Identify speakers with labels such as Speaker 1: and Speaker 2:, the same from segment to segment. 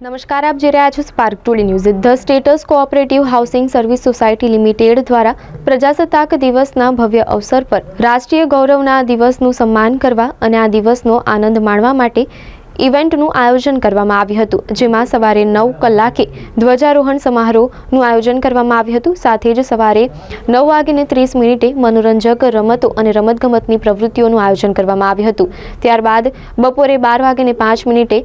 Speaker 1: નમસ્કાર, આપ જોઈ રહ્યા છો spark today news the status cooperative housing service society limited દ્વારા પ્રજાસત્તાક દિવસના ભવ્ય અવસર પર રાષ્ટ્રીય ગૌરવના દિવસનું સન્માન કરવા અને આ દિવસનો આનંદ માણવા માટે ઇવેન્ટનું આયોજન કરવામાં આવ્યું હતું, જેમાં સવારે નવ કલાકે ધ્વજારોહણ સમારોહનું આયોજન કરવામાં આવ્યું હતું. સાથે જ સવારે નવ વાગીને ત્રીસ મિનિટે મનોરંજક રમતો અને રમતગમતની પ્રવૃત્તિઓનું આયોજન કરવામાં આવ્યું હતું. ત્યારબાદ બપોરે બાર વાગીને પાંચ મિનિટે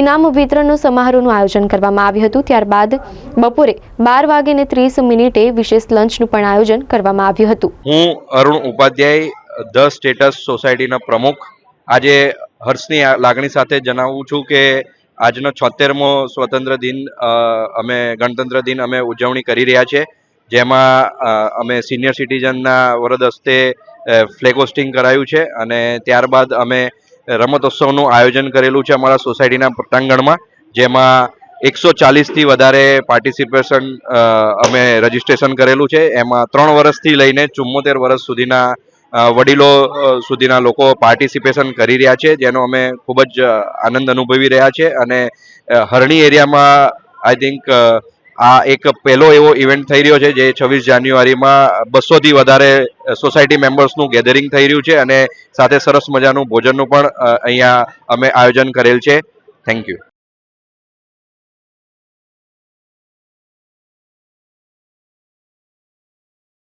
Speaker 1: ઇનામ વિતરણનો સમારોહનું આયોજન કરવામાં આવ્યું હતું. ત્યારબાદ બપોરે બાર વાગીને ત્રીસ મિનિટે વિશેષ લંચનું પણ આયોજન કરવામાં આવ્યું હતું.
Speaker 2: હું અરુણ ઉપાધ્યાય, ધ સ્ટેટસ સોસાયટીના પ્રમુખ. આજે હર્ષની લાગણી સાથે જણાવું છું કે આજનો છોતેરમો સ્વતંત્ર દિન અમે ગણતંત્ર દિન અમે ઉજવણી કરી રહ્યા છે. જેમાં અમે સિનિયર સિટીઝનના વરદ હસ્તે ફ્લેગ હોસ્ટિંગ કરાયું છે અને ત્યારબાદ અમે રમતોત્સવનું આયોજન કરેલું છે અમારા સોસાયટીના પ્રાંગણમાં જેમાં એકસો ચાલીસથી વધારે પાર્ટિસિપેશન અમે રજીસ્ટ્રેશન કરેલું છે. એમાં ત્રણ વર્ષથી લઈને ચુમ્મોતેર વર્ષ સુધીના વડીલો સુધીના લોકો પાર્ટિસિપેશન કરી રહ્યા છે, જેનો અમે ખૂબ જ આનંદ અનુભવી રહ્યા છે અને હરણી એરિયામાં આઈ થિંક આ એક પહેલો એવો ઇવેન્ટ થઈ રહ્યો છે જે છવ્વીસ જાન્યુઆરીમાં બસોથી વધારે સોસાયટી મેમ્બર્સનું ગેધરિંગ થઈ રહ્યું છે અને સાથે સરસ મજાનું ભોજનનું પણ અહીંયા અમે આયોજન કરેલ છે. Thank you